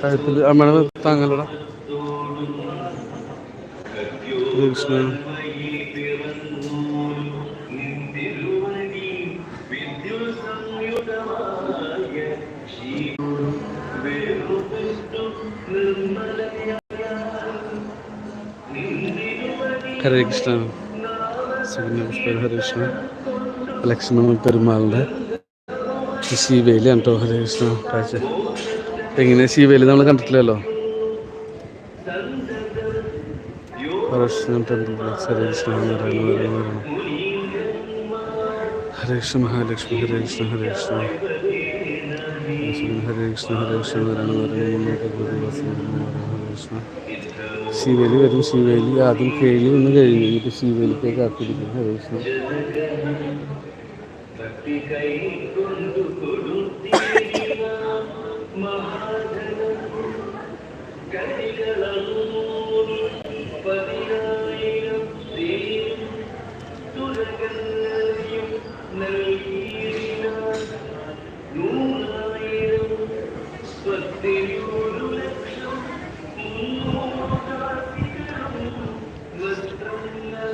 കഴുത്തിൽ അമ്മയുടെ താങ്ങലടാ കൃഷ്ണ ഹരേ കൃഷ്ണ സുഗന്യ പുഷ്പ ഹരേ കൃഷ്ണ ലക്ഷ്മണ പെരുമാളിന്റെ ശിവേലി കേട്ടോ ഹരേ കൃഷ്ണ കാഴ്ച എങ്ങനെ ശിവേലി നമ്മൾ കണ്ടിട്ടില്ലല്ലോ കൃഷ്ണ ടെമ്പിൾ ഹരേ കൃഷ്ണ നാരായണ നാരായണ ഹരേ കൃഷ്ണ ഹരേ കൃഷ്ണ ഹരേ കൃഷ്ണ ഹരേ കൃഷ്ണ ഹരേ കൃഷ്ണ നാരായണ കൃഷ്ണ ശിവേലി വരും ശിവേലി ആദ്യം കേളി ഒന്ന് കഴിഞ്ഞു ഇനിയിപ്പോൾ ശിവേലിക്ക് കാത്തിരിക്കും ഹരേ കൃഷ്ണ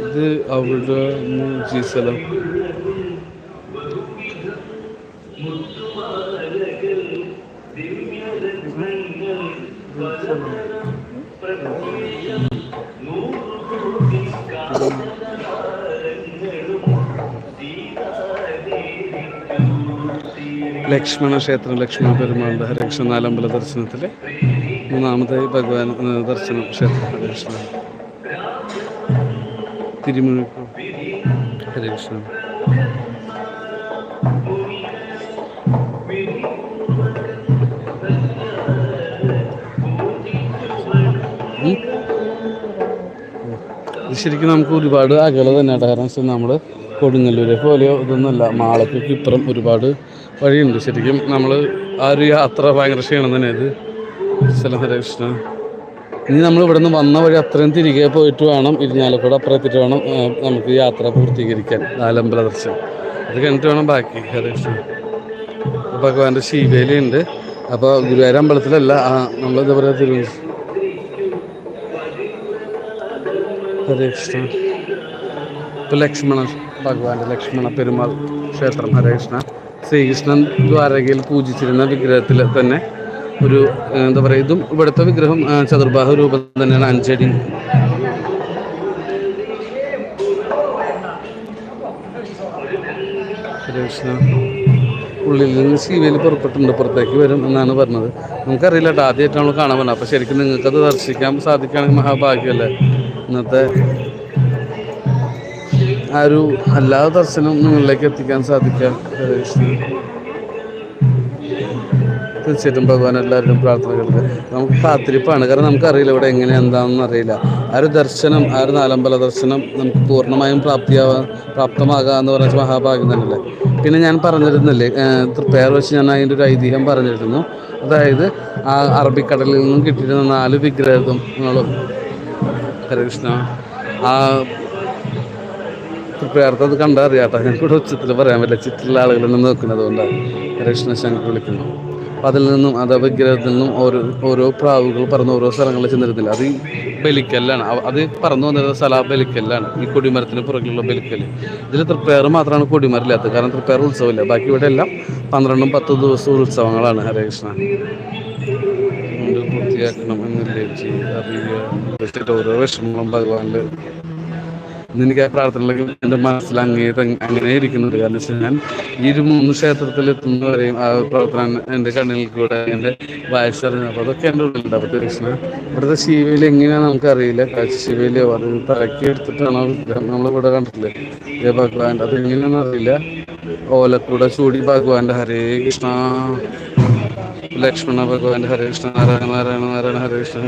ഇത് അവരുടെ ജി സ്ഥലം ലക്ഷ്മണ ക്ഷേത്രം ലക്ഷ്മണ പെരുമാളുടെ ഹരകൃഷ്ണ നാലമ്പല ദർശനത്തിലെ മൂന്നാമത്തെ ഭഗവാൻ ദർശനം ക്ഷേത്രം ഹരകൃഷ്ണ തിരുമുഴുക്കും ഹരകൃഷ്ണ ശരിക്കും നമുക്ക് ഒരുപാട് അകലെ തന്നെയാണ് കാരണം വെച്ചാൽ നമ്മൾ കൊടുങ്ങല്ലൂരെ പോലെയോ ഇതൊന്നുമല്ല മാളത്തേക്ക് ഇപ്പുറം ഒരുപാട് വഴിയുണ്ട്. ശരിക്കും നമ്മൾ ആ ഒരു യാത്ര ഭയങ്കര ക്ഷീണം തന്നെ ഇത്. സ്ഥലം ഹരകൃഷ്ണ. ഇനി നമ്മൾ ഇവിടെ നിന്ന് വന്ന വഴി അത്രയും തിരികെ പോയിട്ട് വേണം. ഇരിഞ്ഞാലക്കുട അപ്പുറത്തിട്ട് വേണം നമുക്ക് യാത്ര പൂർത്തീകരിക്കാൻ. നാലമ്പല ദർശനം. അത് കഴിഞ്ഞിട്ട് വേണം ബാക്കി ഹരകൃഷ്ണ. ഭഗവാന്റെ ശീവേലി ഉണ്ട് അപ്പോൾ ഗുരുവായൂർ അമ്പലത്തിലല്ല നമ്മൾ എന്താ തിരുവനന്തപുരം ഹരേ കൃഷ്ണ ഇപ്പം ലക്ഷ്മണ ഭഗവാന്റെ ലക്ഷ്മണ പെരുമാൾ ക്ഷേത്രം ഹരേ കൃഷ്ണ ശ്രീകൃഷ്ണൻ ദ്വാരകയിൽ പൂജിച്ചിരുന്ന വിഗ്രഹത്തിൽ തന്നെ ഒരു എന്താ പറയുക ഇതും ഇവിടുത്തെ വിഗ്രഹം ചതുർബാഹ രൂപം തന്നെയാണ് അഞ്ചടി. കൃഷ്ണ ഉള്ളിൽ നിന്ന് ശിവയിൽ പുറപ്പെട്ടുണ്ട് പുറത്തേക്ക് വരും എന്നാണ് പറഞ്ഞത്. നമുക്കറിയില്ല കേട്ടോ ആദ്യമായിട്ടാണ് കാണാൻ പറഞ്ഞത് അപ്പോൾ ശരിക്കും നിങ്ങൾക്കത് ദർശിക്കാൻ സാധിക്കുകയാണെങ്കിൽ മഹാഭാഗ്യമല്ലേ? ഇന്നത്തെ ആ ഒരു അല്ലാതെ ദർശനം നിങ്ങളിലേക്ക് എത്തിക്കാൻ കൃഷ്ണ തീർച്ചയായിട്ടും ഭഗവാൻ എല്ലാവരുടെയും പ്രാർത്ഥനകൾക്ക് നമുക്ക് കാത്തിരിപ്പാണ്. കാരണം നമുക്കറിയില്ല ഇവിടെ എങ്ങനെ എന്താണെന്ന് അറിയില്ല. ആ ഒരു ദർശനം ആ ഒരു നാലമ്പല ദർശനം നമുക്ക് പൂർണമായും പ്രാപ്തിയാവാ പ്രാപ്തമാകുക എന്ന് പറഞ്ഞാൽ മഹാഭാഗ്യം തന്നെയല്ലേ? പിന്നെ ഞാൻ പറഞ്ഞിരുന്നില്ലേ ഏഹ് വെച്ച് ഞാൻ അതിന്റെ ഒരു ഐതിഹ്യം പറഞ്ഞിരുന്നു. അതായത് ആ അറബിക്കടലിൽ നിന്നും കിട്ടിയിരുന്ന നാല് വിഗ്രഹങ്ങളും ഹരകൃഷ്ണ ആ കൃപയാർത്ഥം അത് കണ്ടാൽ അറിയാട്ടോ ഞാൻ കൂടെ ഉച്ചത്തിൽ പറയാൻ പറ്റില്ല. ചുറ്റുള്ള ആളുകളൊന്നും നോക്കുന്നത് കൊണ്ടാണ് ഹരകൃഷ്ണ ശങ്കർ വിളിക്കുന്നു. അതിൽ നിന്നും അത് വിഗ്രഹത്തിൽ നിന്നും ഓരോ ഓരോ പ്രാവുകൾ പറന്ന് ഓരോ സ്ഥലങ്ങളിൽ ചെന്നിരുന്നില്ല. അത് ഈ ബലിക്കല്ലാണ്. അത് പറന്നു വന്നിരുന്ന സ്ഥല ബലിക്കല്ലാണ്. ഈ കൊടിമരത്തിന് പുറകിലുള്ള ബലിക്കല്ല്. ഇതിൽ തൃപ്പേർ മാത്രമാണ് കൊടിമരമില്ലാത്തത്. കാരണം തൃപ്പേർ ഉത്സവമില്ല. ബാക്കി ഇവിടെ എല്ലാം പന്ത്രണ്ടും പത്ത് ദിവസവും ഉത്സവങ്ങളാണ് ഹരകൃഷ്ണ അതുകൊണ്ട് എന്നല്ലേ അറിയുക ഓരോ വിഷമങ്ങളും ഭഗവാന്റെ എനിക്ക് ആ പ്രാർത്ഥനകളൊക്കെ എന്റെ മനസ്സിൽ അങ്ങേ അങ്ങനെ ഇരിക്കുന്നുണ്ട് കാരണം വെച്ചാൽ ഞാൻ ഈ മൂന്ന് ക്ഷേത്രത്തിൽ എത്തുന്നവരെയും ആ പ്രാർത്ഥന എന്റെ കണ്ണിൽ കൂടെ എന്റെ വായിച്ചറിഞ്ഞു അപ്പോൾ അതൊക്കെ എന്റെ ഉള്ളിലുണ്ട്. അപ്പോൾ കൃഷ്ണ ഇവിടുത്തെ ശിവയിൽ എങ്ങനെയാണ് നമുക്കറിയില്ല. കാഴ്ച ശിവയിലോ അത് തലക്കി എടുത്തിട്ടാണോ നമ്മളിവിടെ കണ്ടിട്ടില്ലേ? ജയ ഭഗവാൻ അത് എങ്ങനെയാണെന്ന് അറിയില്ല. ഓലക്കൂടെ ചൂടി ഭഗവാന്റെ ഹരേ കൃഷ്ണ. ലക്ഷ്മണ ഭഗവാൻ ഹരേ കൃഷ്ണ നാരായണ നാരായണ നാരായണ ഹരേ കൃഷ്ണ